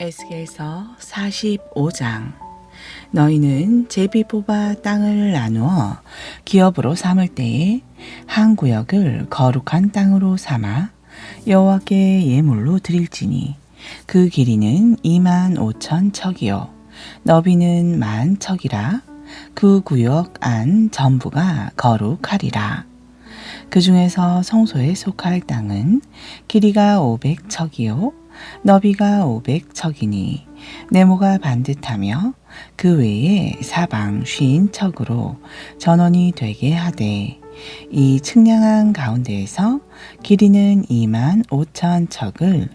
에스겔서 45장. 너희는 제비 뽑아 땅을 나누어 기업으로 삼을 때에 한 구역을 거룩한 땅으로 삼아 여호와께 예물로 드릴지니 그 길이는 2만 5천 척이요. 너비는 만 척이라 그 구역 안 전부가 거룩하리라 그 중에서 성소에 속할 땅은 길이가 500척이요 너비가 500척이니 네모가 반듯하며 그 외에 사방 쉰 척으로 전원이 되게 하되 이 측량한 가운데에서 길이는 2만 5천 척을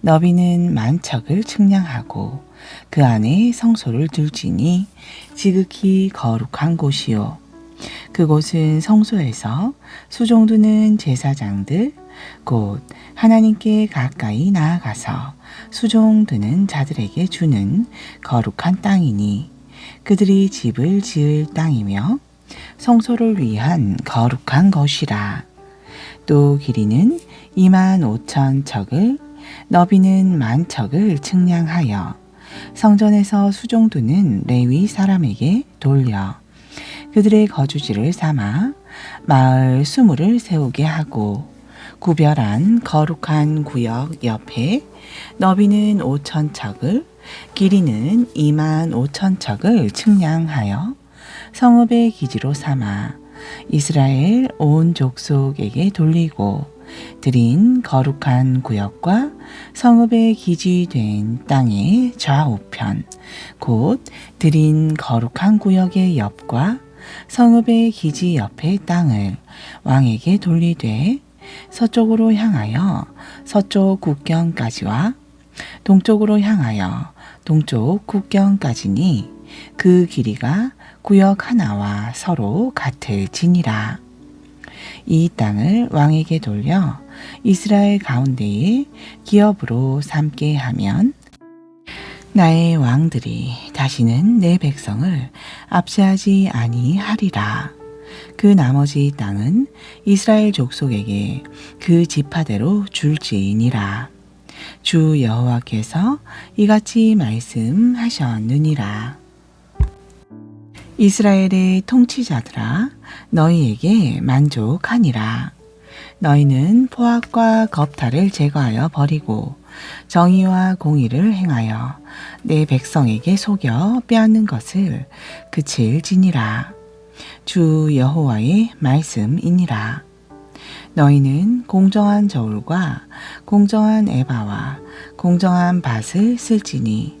너비는 만 척을 측량하고 그 안에 성소를 둘지니 지극히 거룩한 곳이요 그곳은 성소에서 수종드는 제사장들 곧 하나님께 가까이 나아가서 수종 드는 자들에게 주는 거룩한 땅이니 그들이 집을 지을 땅이며 성소를 위한 거룩한 것이라. 또 길이는 2만 5천 척을 너비는 만 척을 측량하여 성전에서 수종 드는 레위 사람에게 돌려 그들의 거주지를 삼아 마을 수물을 세우게 하고 구별한 거룩한 구역 옆에 너비는 5천 척을 길이는 2만 5천 척을 측량하여 성읍의 기지로 삼아 이스라엘 온 족속에게 돌리고 드린 거룩한 구역과 성읍의 기지된 땅의 좌우편 곧 드린 거룩한 구역의 옆과 성읍의 기지 옆의 땅을 왕에게 돌리되 서쪽으로 향하여 서쪽 국경까지와 동쪽으로 향하여 동쪽 국경까지니 그 길이가 구역 하나와 서로 같을지니라. 이 땅을 왕에게 돌려 이스라엘 가운데에 기업으로 삼게 하면 나의 왕들이 다시는 내 백성을 압제하지 아니하리라. 그 나머지 땅은 이스라엘 족속에게 그 지파대로 줄지니라. 주 여호와께서 이같이 말씀하셨느니라. 이스라엘의 통치자들아 너희에게 만족하니라. 너희는 포악과 겁탈을 제거하여 버리고 정의와 공의를 행하여 내 백성에게 속여 빼앗는 것을 그칠지니라. 주 여호와의 말씀이니라. 너희는 공정한 저울과 공정한 에바와 공정한 밭을 쓸지니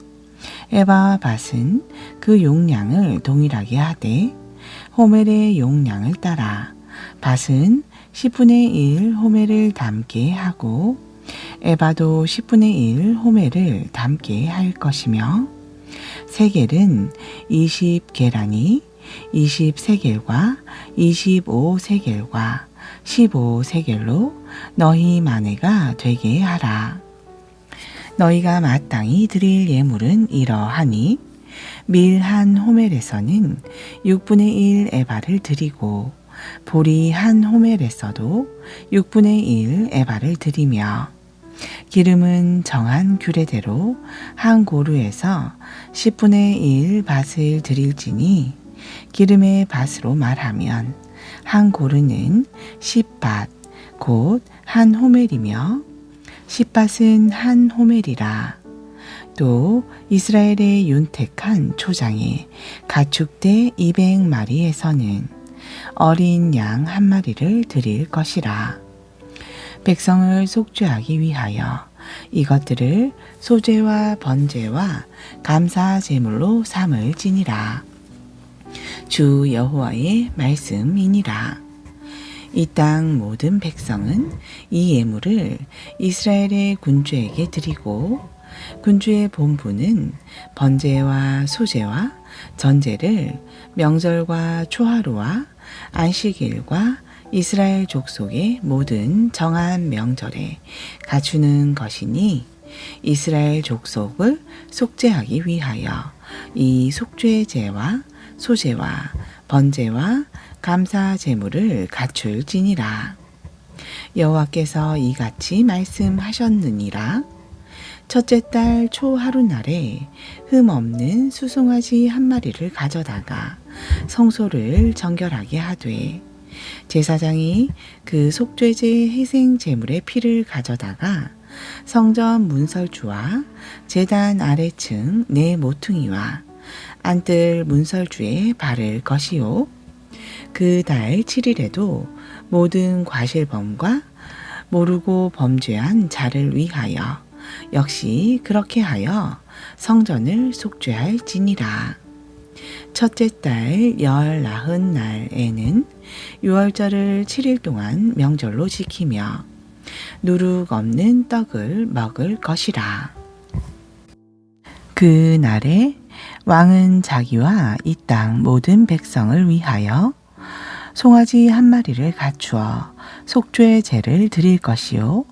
에바와 밭은 그 용량을 동일하게 하되 호멜의 용량을 따라 밭은 10분의 1 호멜을 담게 하고 에바도 10분의 1 호멜을 담게 할 것이며 세겔은 20계란이 20세겔과 25세겔과 15세겔로 너희 마네가 되게 하라. 너희가 마땅히 드릴 예물은 이러하니 밀 한 호멜에서는 6분의 1 에바를 드리고 보리 한 호멜에서도 6분의 1 에바를 드리며 기름은 정한 규례대로 한 고루에서 10분의 1 밭을 드릴지니 기름의 밭으로 말하면 한 고르는 10밭 곧 한 호멜이며 10밭은 한 호멜이라. 또 이스라엘의 윤택한 초장에 가축대 200마리에서는 어린 양 한 마리를 드릴 것이라 백성을 속죄하기 위하여 이것들을 소제와 번제와 감사 제물로 삼을 지니라 주 여호와의 말씀이니라. 이 땅 모든 백성은 이 예물을 이스라엘의 군주에게 드리고 군주의 본부는 번제와 소제와 전제를 명절과 초하루와 안식일과 이스라엘 족속의 모든 정한 명절에 갖추는 것이니 이스라엘 족속을 속죄하기 위하여 이 속죄제와 소제와 번제와 감사 제물을 갖출지니라. 여호와께서 이같이 말씀하셨느니라. 첫째 달 초하루 날에 흠 없는 수송아지 한 마리를 가져다가 성소를 정결하게 하되 제사장이 그 속죄제 희생 제물의 피를 가져다가 성전 문설주와 제단 아래층 네 모퉁이와 안뜰 문설주에 바를 것이요 그 달 7일에도 모든 과실범과 모르고 범죄한 자를 위하여 역시 그렇게 하여 성전을 속죄할지니라. 첫째 달 열 나흔 날에는 유월절을 7일 동안 명절로 지키며 누룩 없는 떡을 먹을 것이라. 그 날에 왕은 자기와 이 땅 모든 백성을 위하여 송아지 한 마리를 갖추어 속죄 제를 드릴 것이요.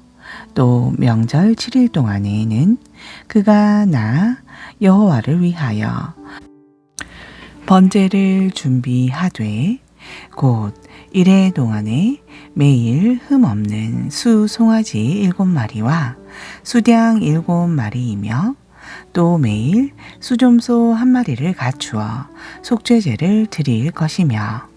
또 명절 7일 동안에는 그가 나 여호와를 위하여 번제를 준비하되 곧 이래 동안에 매일 흠 없는 수 송아지 일곱 마리와 수량 일곱 마리이며 또 매일 수좀소 한 마리를 갖추어 속죄제를 드릴 것이며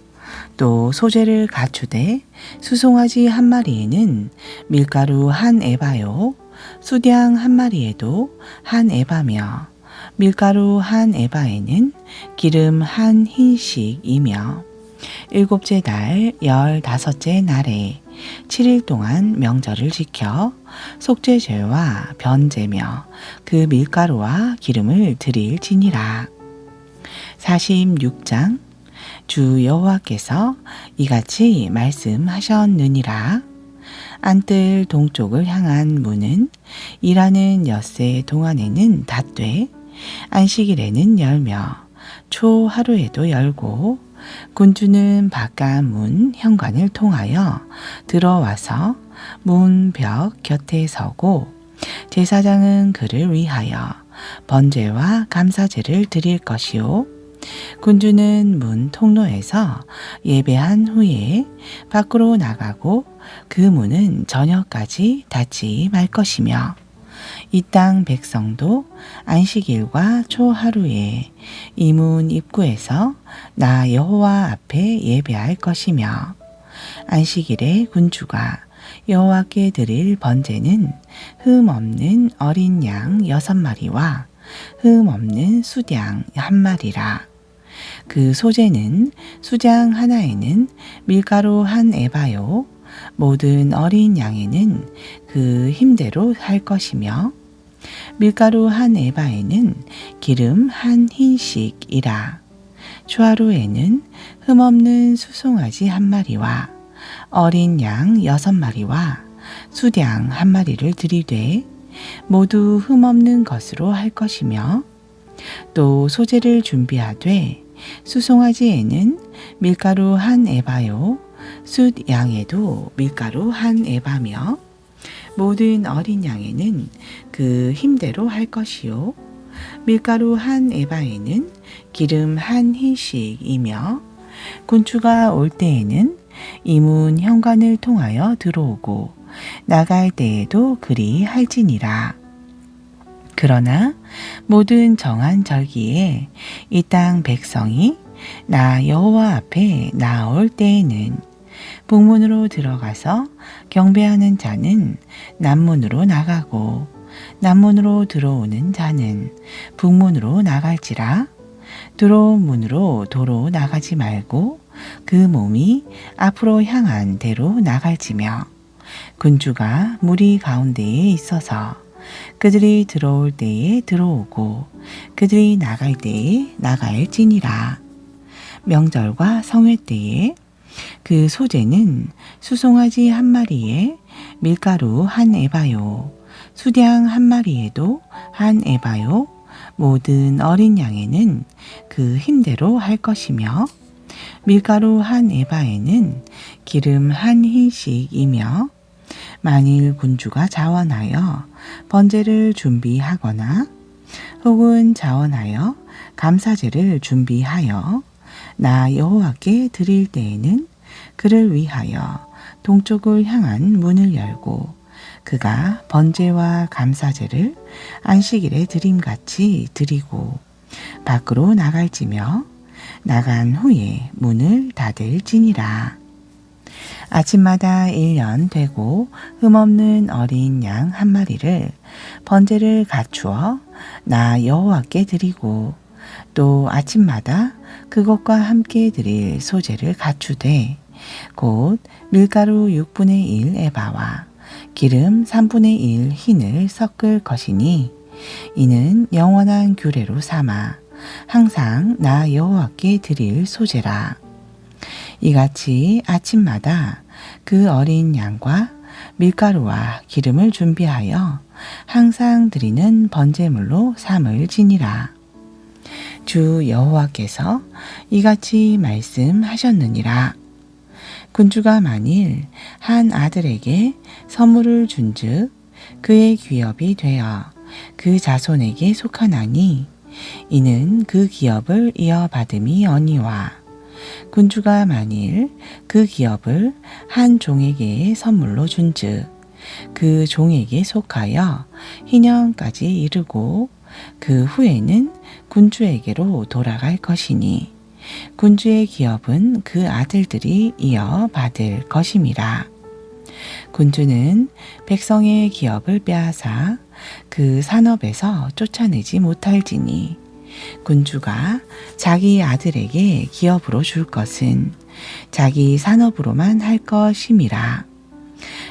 또 소재를 갖추되 수송아지 한 마리에는 밀가루 한 에바요 수량 한 마리에도 한 에바며 밀가루 한 에바에는 기름 한 흰씩이며 일곱째 달 열다섯째 날에 7일 동안 명절을 지켜 속죄제와 변제며 그 밀가루와 기름을 드릴지니라. 46장 주 여호와께서 이같이 말씀하셨느니라. 안뜰 동쪽을 향한 문은 일하는 엿새 동안에는 닫되 안식일에는 열며 초 하루에도 열고 군주는 바깥 문 현관을 통하여 들어와서 문 벽 곁에 서고 제사장은 그를 위하여 번제와 감사제를 드릴 것이요 군주는 문 통로에서 예배한 후에 밖으로 나가고 그 문은 저녁까지 닫지 말 것이며 이 땅 백성도 안식일과 초하루에 이 문 입구에서 나 여호와 앞에 예배할 것이며 안식일에 군주가 여호와께 드릴 번제는 흠 없는 어린 양 여섯 마리와 흠 없는 수량 한 마리라. 그 소재는 수장 하나에는 밀가루 한 에바요. 모든 어린 양에는 그 힘대로 할 것이며 밀가루 한 에바에는 기름 한 흰씩이라. 초하루에는 흠없는 수송아지 한 마리와 어린 양 여섯 마리와 수량 한 마리를 들이되 모두 흠없는 것으로 할 것이며 또 소재를 준비하되 수송아지에는 밀가루 한 에바요 숫 양에도 밀가루 한 에바며 모든 어린 양에는 그 힘대로 할 것이요 밀가루 한 에바에는 기름 한 흰씩이며 군주가 올 때에는 이문 현관을 통하여 들어오고 나갈 때에도 그리 할지니라. 그러나 모든 정한 절기에 이 땅 백성이 나 여호와 앞에 나올 때에는 북문으로 들어가서 경배하는 자는 남문으로 나가고 남문으로 들어오는 자는 북문으로 나갈지라 들어온 문으로 도로 나가지 말고 그 몸이 앞으로 향한 대로 나갈지며 군주가 무리 가운데에 있어서 그들이 들어올 때에 들어오고 그들이 나갈 때에 나갈지니라. 명절과 성회 때에 그 소재는 수송아지 한 마리에 밀가루 한 에바요. 수량 한 마리에도 한 에바요. 모든 어린 양에는 그 힘대로 할 것이며 밀가루 한 에바에는 기름 한 흰씩이며 만일 군주가 자원하여 번제를 준비하거나 혹은 자원하여 감사제를 준비하여 나 여호와께 드릴 때에는 그를 위하여 동쪽을 향한 문을 열고 그가 번제와 감사제를 안식일에 드림같이 드리고 밖으로 나갈지며 나간 후에 문을 닫을지니라. 아침마다 1년 되고 흠없는 어린 양 한 마리를 번제를 갖추어 나 여호와께 드리고 또 아침마다 그것과 함께 드릴 소재를 갖추되 곧 밀가루 6분의 1 에바와 기름 3분의 1 흰을 섞을 것이니 이는 영원한 규례로 삼아 항상 나 여호와께 드릴 소재라. 이같이 아침마다 그 어린 양과 밀가루와 기름을 준비하여 항상 드리는 번제물로 삼을 지니라. 주 여호와께서 이같이 말씀하셨느니라. 군주가 만일 한 아들에게 선물을 준즉 그의 기업이 되어 그 자손에게 속하나니 이는 그 기업을 이어받음이 어니와 군주가 만일 그 기업을 한 종에게 선물로 준즉 그 종에게 속하여 희년까지 이르고 그 후에는 군주에게로 돌아갈 것이니 군주의 기업은 그 아들들이 이어받을 것임이라. 군주는 백성의 기업을 빼앗아 그 산업에서 쫓아내지 못할지니 군주가 자기 아들에게 기업으로 줄 것은 자기 산업으로만 할 것임이라.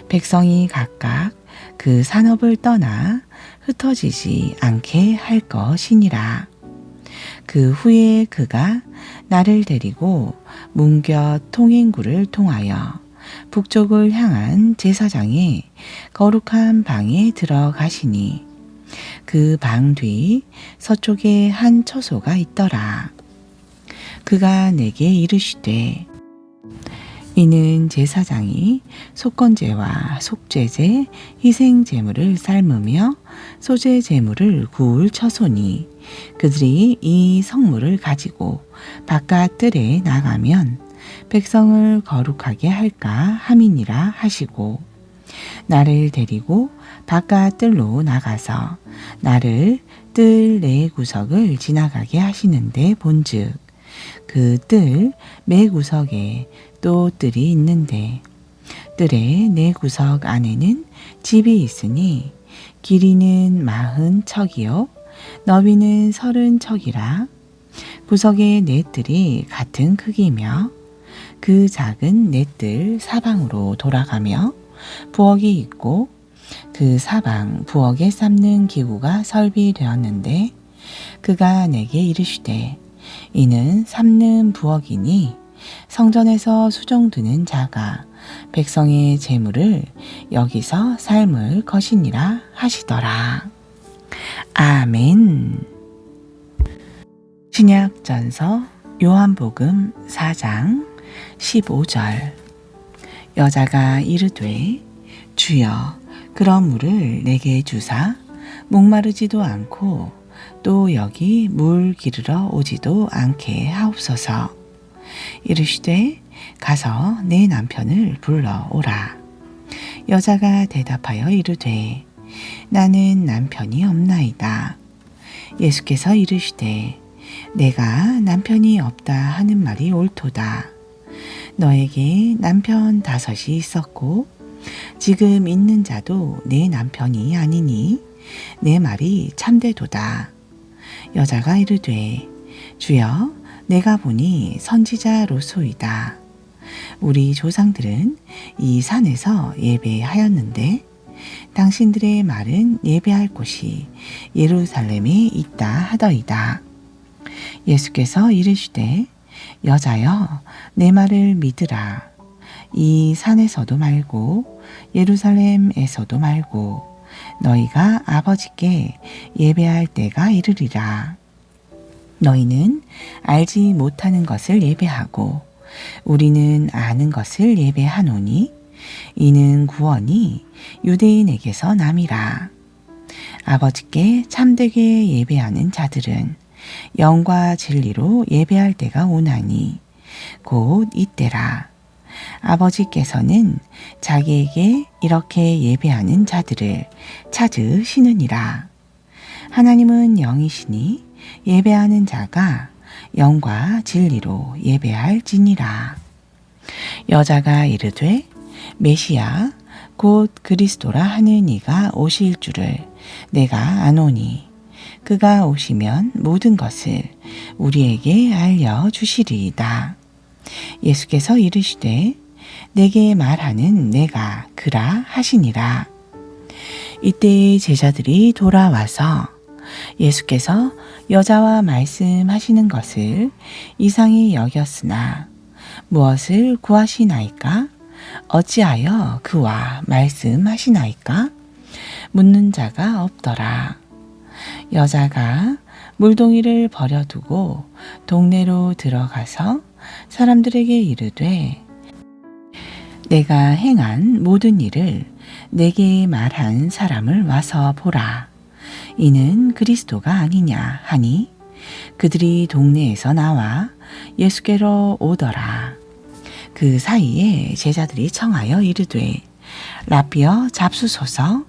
백성이 각각 그 산업을 떠나 흩어지지 않게 할 것이니라. 그 후에 그가 나를 데리고 문곁 통행구를 통하여 북쪽을 향한 제사장의 거룩한 방에 들어가시니 그 방 뒤 서쪽에 한 처소가 있더라. 그가 내게 이르시되 이는 제사장이 속건제와 속죄제, 희생제물을 삶으며 소제제물을 구울 처소니 그들이 이 성물을 가지고 바깥 뜰에 나가면 백성을 거룩하게 할까 함이니라 하시고 나를 데리고 바깥 뜰로 나가서 나를 뜰네 구석을 지나가게 하시는데 본즉 그 뜰 매 구석에 또 뜰이 있는데 뜰의 네 구석 안에는 집이 있으니 길이는 마흔 척이요 너비는 서른 척이라. 구석의 네 뜰이 같은 크기며 그 작은 넷들 사방으로 돌아가며 부엌이 있고 그 사방 부엌에 삶는 기구가 설비되었는데 그가 내게 이르시되 이는 삶는 부엌이니 성전에서 수종드는 자가 백성의 재물을 여기서 삶을 것이니라 하시더라. 아멘. 신약전서 요한복음 4장 15절 여자가 이르되 주여 그런 물을 내게 주사 목마르지도 않고 또 여기 물 기르러 오지도 않게 하옵소서. 이르시되 가서 내 남편을 불러오라. 여자가 대답하여 이르되 나는 남편이 없나이다. 예수께서 이르시되 내가 남편이 없다 하는 말이 옳도다 너에게 남편 다섯이 있었고 지금 있는 자도 내 남편이 아니니 내 말이 참되도다. 여자가 이르되 주여 내가 보니 선지자 로소이다. 우리 조상들은 이 산에서 예배하였는데 당신들의 말은 예배할 곳이 예루살렘에 있다 하더이다. 예수께서 이르시되 여자여 내 말을 믿으라. 이 산에서도 말고 예루살렘에서도 말고 너희가 아버지께 예배할 때가 이르리라. 너희는 알지 못하는 것을 예배하고 우리는 아는 것을 예배하노니 이는 구원이 유대인에게서 남이라. 아버지께 참되게 예배하는 자들은 영과 진리로 예배할 때가 오나니 곧 이때라. 아버지께서는 자기에게 이렇게 예배하는 자들을 찾으시느니라. 하나님은 영이시니 예배하는 자가 영과 진리로 예배할 지니라. 여자가 이르되 메시아 곧 그리스도라 하는 이가 오실 줄을 내가 아노니 그가 오시면 모든 것을 우리에게 알려 주시리이다. 예수께서 이르시되 내게 말하는 내가 그라 하시니라. 이때 제자들이 돌아와서 예수께서 여자와 말씀하시는 것을 이상히 여겼으나 무엇을 구하시나이까? 어찌하여 그와 말씀하시나이까? 묻는 자가 없더라. 여자가 물동이를 버려두고 동네로 들어가서 사람들에게 이르되 내가 행한 모든 일을 내게 말한 사람을 와서 보라. 이는 그리스도가 아니냐 하니 그들이 동네에서 나와 예수께로 오더라. 그 사이에 제자들이 청하여 이르되 라비어 잡수소서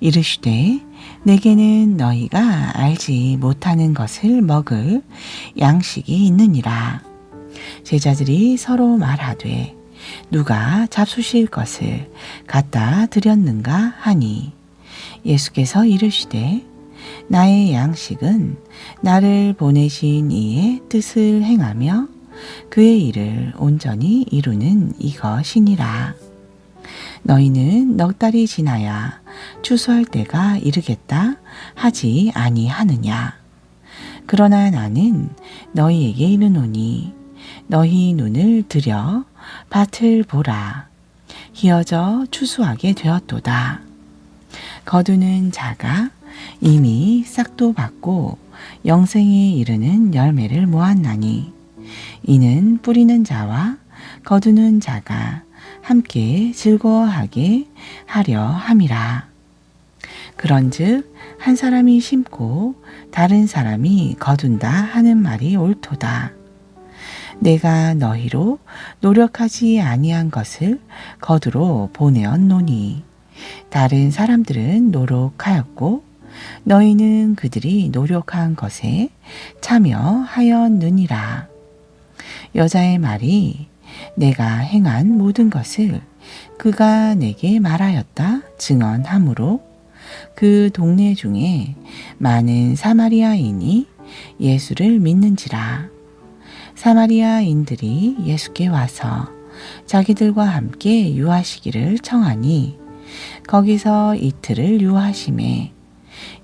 이르시되 내게는 너희가 알지 못하는 것을 먹을 양식이 있느니라. 제자들이 서로 말하되 누가 잡수실 것을 갖다 드렸는가 하니 예수께서 이르시되 나의 양식은 나를 보내신 이의 뜻을 행하며 그의 일을 온전히 이루는 이것이니라. 너희는 넉 달이 지나야 추수할 때가 이르겠다 하지 아니하느냐. 그러나 나는 너희에게 이르노니 너희 눈을 들여 밭을 보라. 희어져 추수하게 되었도다. 거두는 자가 이미 싹도 받고 영생에 이르는 열매를 모았나니 이는 뿌리는 자와 거두는 자가 함께 즐거워하게 하려 함이라. 그런즉 한 사람이 심고 다른 사람이 거둔다 하는 말이 옳도다. 내가 너희로 노력하지 아니한 것을 거두로 보내었노니 다른 사람들은 노력하였고 너희는 그들이 노력한 것에 참여하였느니라. 여자의 말이 내가 행한 모든 것을 그가 내게 말하였다 증언하므로 그 동네 중에 많은 사마리아인이 예수를 믿는지라. 사마리아인들이 예수께 와서 자기들과 함께 유하시기를 청하니 거기서 이틀을 유하심에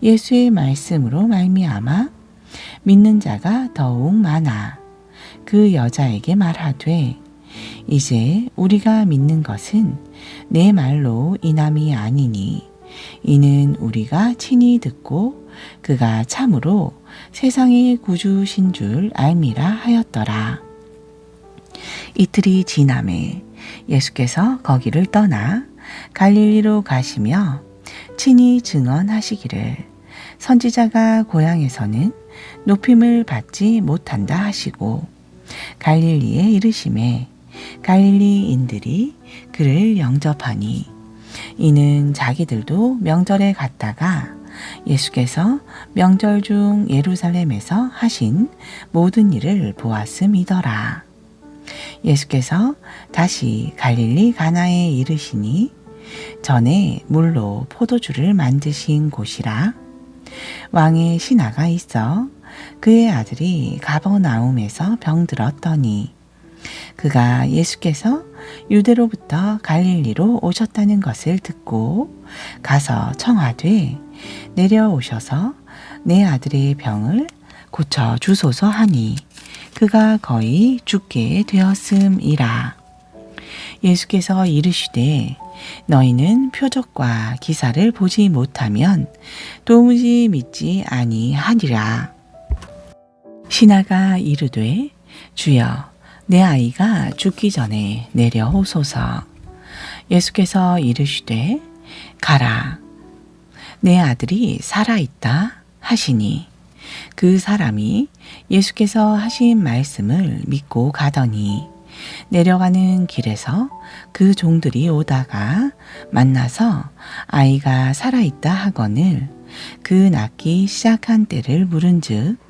예수의 말씀으로 말미암아 믿는 자가 더욱 많아 그 여자에게 말하되 이제 우리가 믿는 것은 내 말로 인함이 아니니 이는 우리가 친히 듣고 그가 참으로 세상의 구주신 줄 알미라 하였더라. 이틀이 지남에 예수께서 거기를 떠나 갈릴리로 가시며 친히 증언하시기를 선지자가 고향에서는 높임을 받지 못한다 하시고 갈릴리에 이르심에 갈릴리인들이 그를 영접하니 이는 자기들도 명절에 갔다가 예수께서 명절 중 예루살렘에서 하신 모든 일을 보았음이더라. 예수께서 다시 갈릴리 가나에 이르시니 전에 물로 포도주를 만드신 곳이라 왕의 신하가 있어 그의 아들이 가버나움에서 병들었더니 그가 예수께서 유대로부터 갈릴리로 오셨다는 것을 듣고 가서 청하되 내려오셔서 내 아들의 병을 고쳐 주소서 하니 그가 거의 죽게 되었음이라. 예수께서 이르시되 너희는 표적과 기사를 보지 못하면 도무지 믿지 아니하리라. 신하가 이르되 주여 내 아이가 죽기 전에 내려오소서. 예수께서 이르시되 가라. 내 아들이 살아있다 하시니 그 사람이 예수께서 하신 말씀을 믿고 가더니 내려가는 길에서 그 종들이 오다가 만나서 아이가 살아있다 하거늘 그 낳기 시작한 때를 물은즉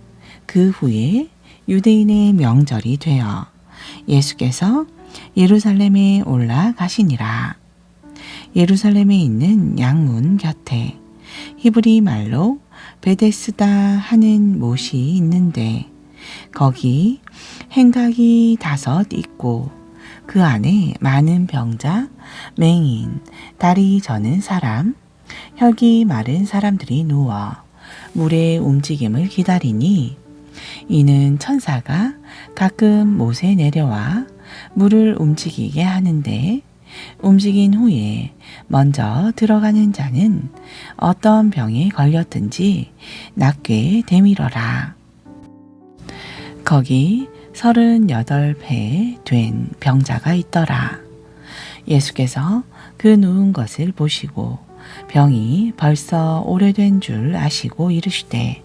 그 후에 유대인의 명절이 되어 예수께서 예루살렘에 올라가시니라. 예루살렘에 있는 양문 곁에 히브리 말로 베데스다 하는 못이 있는데 거기 행각이 다섯 있고 그 안에 많은 병자, 맹인, 다리 저는 사람, 혈기 마른 사람들이 누워 물의 움직임을 기다리니 이는 천사가 가끔 못에 내려와 물을 움직이게 하는데 움직인 후에 먼저 들어가는 자는 어떤 병에 걸렸든지 낫게 되밀어라. 거기 서른여덟 배된 병자가 있더라. 예수께서 그 누운 것을 보시고 병이 벌써 오래된 줄 아시고 이르시되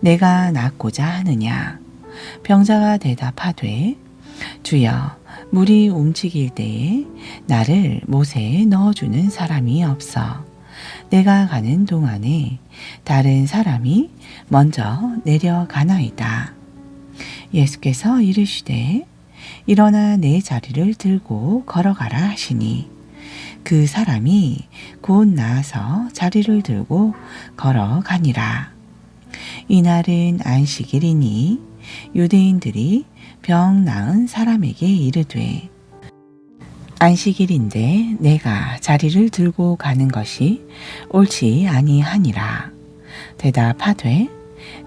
내가 낫고자 하느냐 병자가 대답하되 주여 물이 움직일 때에 나를 못에 넣어주는 사람이 없어 내가 가는 동안에 다른 사람이 먼저 내려가나이다. 예수께서 이르시되 일어나 내 자리를 들고 걸어가라 하시니 그 사람이 곧 나아서 자리를 들고 걸어가니라. 이날은 안식일이니 유대인들이 병 나은 사람에게 이르되 안식일인데 내가 자리를 들고 가는 것이 옳지 아니하니라. 대답하되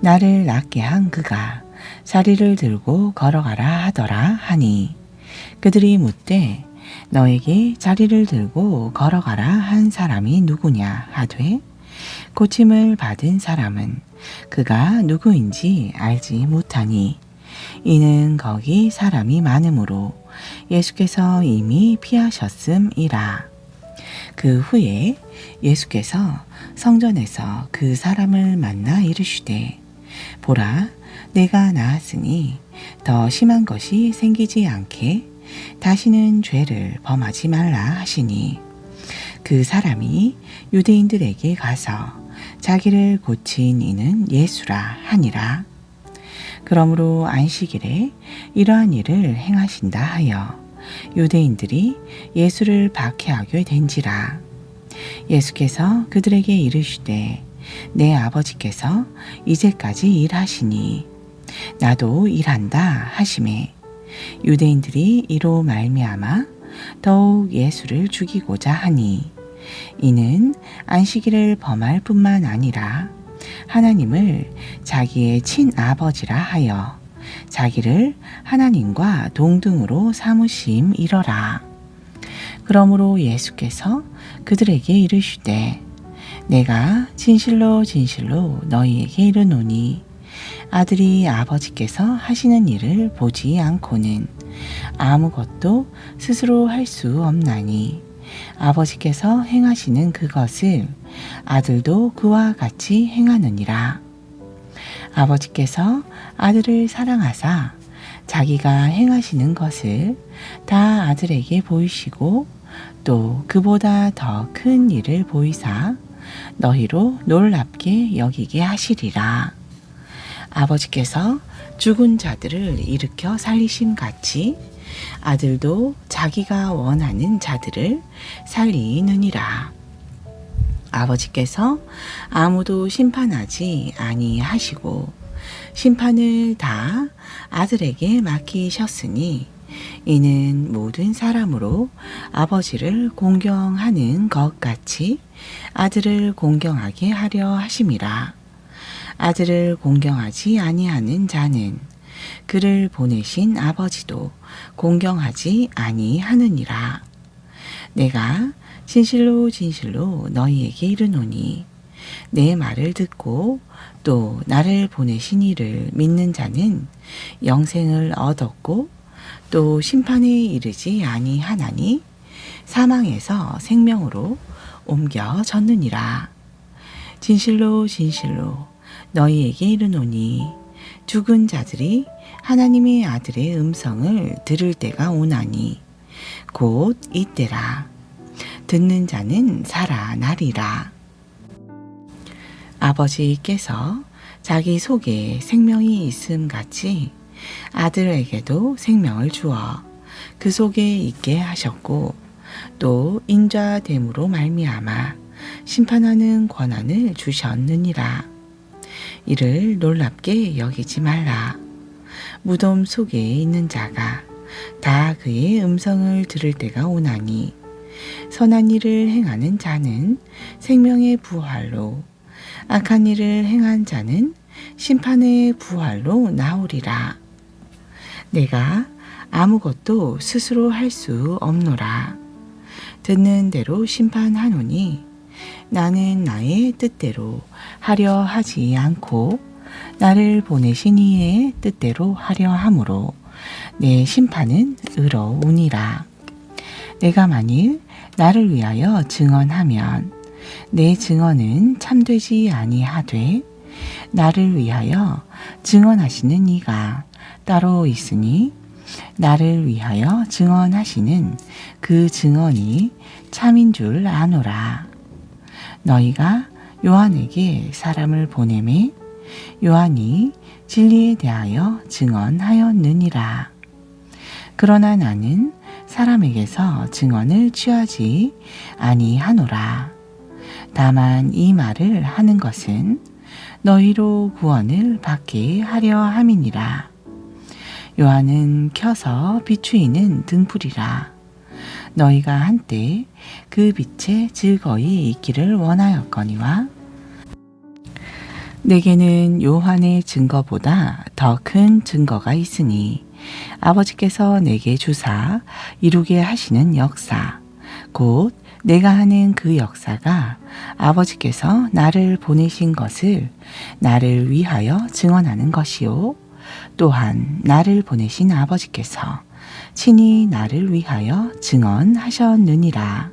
나를 낫게 한 그가 자리를 들고 걸어가라 하더라 하니 그들이 묻되 너에게 자리를 들고 걸어가라 한 사람이 누구냐 하되 고침을 받은 사람은 그가 누구인지 알지 못하니 이는 거기 사람이 많으므로 예수께서 이미 피하셨음이라. 그 후에 예수께서 성전에서 그 사람을 만나 이르시되 보라 내가 나았으니 더 심한 것이 생기지 않게 다시는 죄를 범하지 말라 하시니 그 사람이 유대인들에게 가서 자기를 고친 이는 예수라 하니라. 그러므로 안식일에 이러한 일을 행하신다 하여 유대인들이 예수를 박해하게 된지라. 예수께서 그들에게 이르시되 내 아버지께서 이제까지 일하시니 나도 일한다 하심에 유대인들이 이로 말미암아 더욱 예수를 죽이고자 하니 이는 안식일을 범할 뿐만 아니라 하나님을 자기의 친아버지라 하여 자기를 하나님과 동등으로 삼으심 이러라. 그러므로 예수께서 그들에게 이르시되 내가 진실로 진실로 너희에게 이르노니 아들이 아버지께서 하시는 일을 보지 않고는 아무것도 스스로 할 수 없나니 아버지께서 행하시는 그것을 아들도 그와 같이 행하느니라. 아버지께서 아들을 사랑하사 자기가 행하시는 것을 다 아들에게 보이시고 또 그보다 더 큰 일을 보이사 너희로 놀랍게 여기게 하시리라. 아버지께서 죽은 자들을 일으켜 살리심 같이 아들도 자기가 원하는 자들을 살리느니라. 아버지께서 아무도 심판하지 아니하시고 심판을 다 아들에게 맡기셨으니 이는 모든 사람으로 아버지를 공경하는 것 같이 아들을 공경하게 하려 하심이라. 아들을 공경하지 아니하는 자는 그를 보내신 아버지도 공경하지 아니하느니라. 내가 진실로 진실로 너희에게 이르노니 내 말을 듣고 또 나를 보내신 이를 믿는 자는 영생을 얻었고 또 심판에 이르지 아니하나니 사망에서 생명으로 옮겨졌느니라. 진실로 진실로 너희에게 이르노니 죽은 자들이 하나님의 아들의 음성을 들을 때가 오나니 곧 이때라. 듣는 자는 살아나리라. 아버지께서 자기 속에 생명이 있음 같이 아들에게도 생명을 주어 그 속에 있게 하셨고 또 인자됨으로 말미암아 심판하는 권한을 주셨느니라. 이를 놀랍게 여기지 말라. 무덤 속에 있는 자가 다 그의 음성을 들을 때가 오나니 선한 일을 행하는 자는 생명의 부활로 악한 일을 행한 자는 심판의 부활로 나오리라. 내가 아무것도 스스로 할 수 없노라. 듣는 대로 심판하노니 나는 나의 뜻대로 하려 하지 않고 나를 보내신 이의 뜻대로 하려 함으로 내 심판은 의로우니라. 내가 만일 나를 위하여 증언하면 내 증언은 참되지 아니하되 나를 위하여 증언하시는 이가 따로 있으니 나를 위하여 증언하시는 그 증언이 참인 줄 아노라. 너희가 요한에게 사람을 보내매 요한이 진리에 대하여 증언하였느니라. 그러나 나는 사람에게서 증언을 취하지 아니하노라. 다만 이 말을 하는 것은 너희로 구원을 받게 하려 함이니라. 요한은 켜서 비추이는 등불이라. 너희가 한때 그 빛에 즐거이 있기를 원하였거니와 내게는 요한의 증거보다 더 큰 증거가 있으니 아버지께서 내게 주사 이루게 하시는 역사 곧 내가 하는 그 역사가 아버지께서 나를 보내신 것을 나를 위하여 증언하는 것이요 또한 나를 보내신 아버지께서 친히 나를 위하여 증언하셨느니라.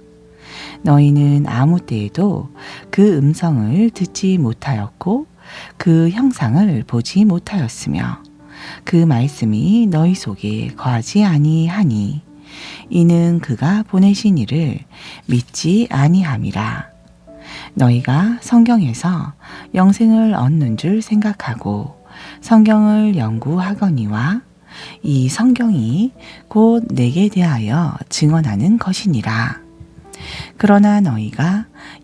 너희는 아무 때에도 그 음성을 듣지 못하였고 그 형상을 보지 못하였으며 그 말씀이 너희 속에 거하지 아니하니 이는 그가 보내신 이를 믿지 아니함이라. 너희가 성경에서 영생을 얻는 줄 생각하고 성경을 연구하거니와 이 성경이 곧 내게 대하여 증언하는 것이니라. 그러나 너희가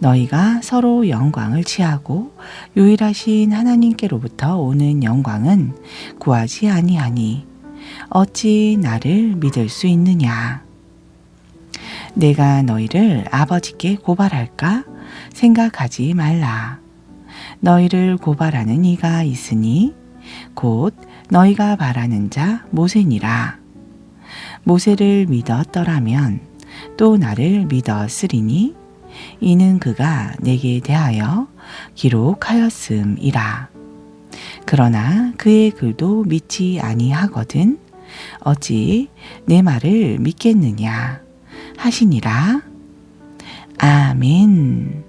너희가 서로 영광을 취하고 유일하신 하나님께로부터 오는 영광은 구하지 아니하니 어찌 나를 믿을 수 있느냐? 내가 너희를 아버지께 고발할까 생각하지 말라. 너희를 고발하는 이가 있으니 곧 너희가 바라는 자 모세니라. 모세를 믿었더라면 또 나를 믿었으리니 이는 그가 내게 대하여 기록하였음이라. 그러나 그의 글도 믿지 아니하거든 어찌 내 말을 믿겠느냐 하시니라. 아멘.